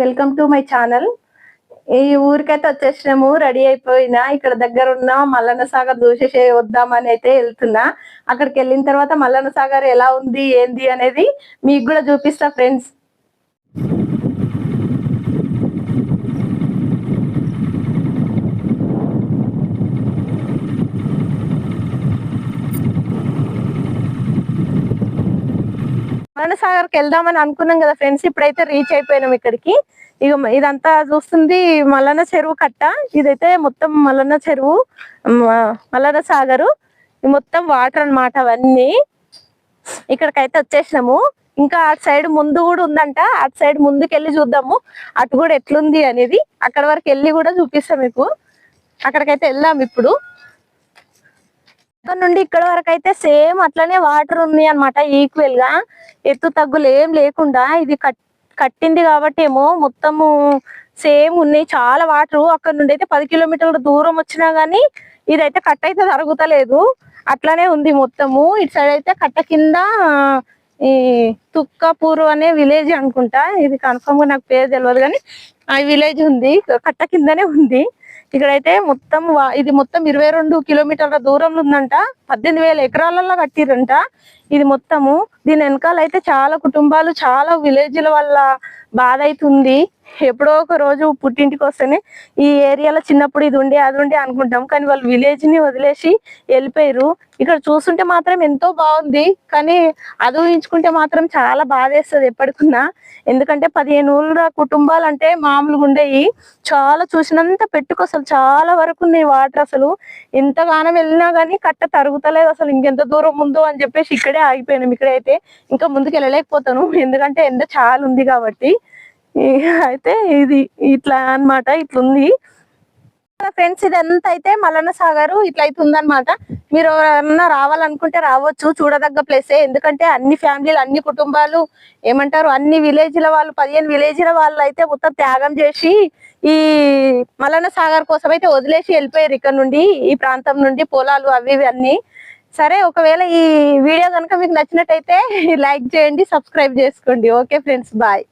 Welcome to my channel. ఈ ఊరికైతే వచ్చేసినాము ready అయిపోయినా ఇక్కడ దగ్గర ఉన్న మల్లన్న సాగర్ చూసేసే వద్దామని అయితే వెళ్తున్నా. అక్కడికి వెళ్ళిన తర్వాత మల్లన్న సాగర్ ఎలా ఉంది ఏంది అనేది మీకు కూడా చూపిస్తా ఫ్రెండ్స్. మల్లన్న సాగర్కి వెళ్దామని అనుకున్నాం కదా ఫ్రెండ్స్. ఇప్పుడైతే రీచ్ అయిపోయినాం ఇక్కడికి. ఇక ఇదంతా చూస్తుంది మల్లన్న చెరువు కట్ట. ఇదైతే మొత్తం మల్లన్న చెరువు మల్లన్న సాగరు. మొత్తం వాటర్ అన్నమాట అవన్నీ. ఇక్కడికైతే వచ్చేసినాము. ఇంకా అటు సైడ్ ముందు కూడా ఉందంట. అటు సైడ్ ముందుకు వెళ్ళి చూద్దాము. అటు కూడా ఎట్లుంది అనేది అక్కడ వరకు వెళ్ళి కూడా చూపిస్తాం మీకు. అక్కడికైతే వెళ్దాం ఇప్పుడు. ఇక్కడ నుండి ఇక్కడ వరకు అయితే సేమ్ అట్లనే వాటర్ ఉంది అనమాట ఈక్వల్గా. ఎత్తు తగ్గులు ఏం లేకుండా ఇది కట్టింది కాబట్టి ఏమో మొత్తము సేమ్ ఉన్నాయి. చాలా వాటర్ అక్కడ నుండి అయితే పది కిలోమీటర్ల దూరం వచ్చినా గానీ ఇదైతే కట్ట అయితే జరుగుతలేదు. అట్లానే ఉంది మొత్తము. ఇటు సైడ్ అయితే కట్ట కింద ఈ తుక్కపూర్ అనే విలేజ్ అనుకుంటా. ఇది కన్ఫర్మ్గా నాకు పేరు తెలియదు కానీ ఆ విలేజ్ ఉంది. కట్ట కిందనే ఉంది. ఇక్కడైతే మొత్తం వా- ఇది మొత్తం ఇరవై రెండు కిలోమీటర్ల దూరంలో ఉందంట. పద్దెనిమిది వేల ఎకరాలలో కట్టిరంట ఇది మొత్తము. దీని వెనకాల అయితే చాలా కుటుంబాలు చాలా విలేజ్ల వల్ల బాధ అవుతుంది ఎప్పుడో ఒక రోజు పుట్టింటికి వస్తేనే ఈ ఏరియాలో చిన్నప్పుడు ఇది ఉండే అది ఉండే అనుకుంటాం. కానీ వాళ్ళు విలేజ్ని వదిలేసి వెళ్ళిపోయారు. ఇక్కడ చూస్తుంటే మాత్రం ఎంతో బాగుంది. కానీ అది ఊహించుకుంటే మాత్రం చాలా బాధేస్తుంది ఎప్పటికున్నా. ఎందుకంటే పదిహేను ఊళ్ళ కుటుంబాలు అంటే మామూలుగా ఉండేవి. చాలా చూసినంత పెట్టుకు అసలు చాలా వరకు ఉన్నాయి వాటర్ అసలు. ఎంతగానం వెళ్ళినా కానీ కట్ట తరుగుతలేదు అసలు. ఇంకెంత దూరం ఉందో అని చెప్పేసి ఇక్కడే ఆగిపోయాను. ఇక్కడైతే ఇంకా ముందుకు వెళ్ళలేకపోతాను ఎందుకంటే ఎండ చాలా ఉంది కాబట్టి. అయితే ఇది ఇట్లా అన్నమాట ఇట్లుంది. ఫ్రెండ్స్ ఇదంతా అయితే మల్లన్న సాగర్ ఇట్లా అయితే ఉందన్నమాట మీరు ఎవరన్నా రావాలనుకుంటే రావచ్చు చూడదగ్గ ప్లేసే. ఎందుకంటే అన్ని ఫ్యామిలీలు అన్ని కుటుంబాలు ఏమంటారు అన్ని విలేజ్ల వాళ్ళు పదిహేను విలేజ్ల వాళ్ళు అయితే మొత్తం త్యాగం చేసి ఈ మల్లన్న సాగర్ కోసం అయితే వదిలేసి వెళ్ళిపోయారు ఇక్కడ నుండి ఈ ప్రాంతం నుండి పొలాలు అవి ఇవి అన్ని. సరే ఒకవేళ ఈ వీడియో కనుక మీకు నచ్చినట్టయితే లైక్ చేయండి సబ్స్క్రైబ్ చేసుకోండి. Okay friends bye.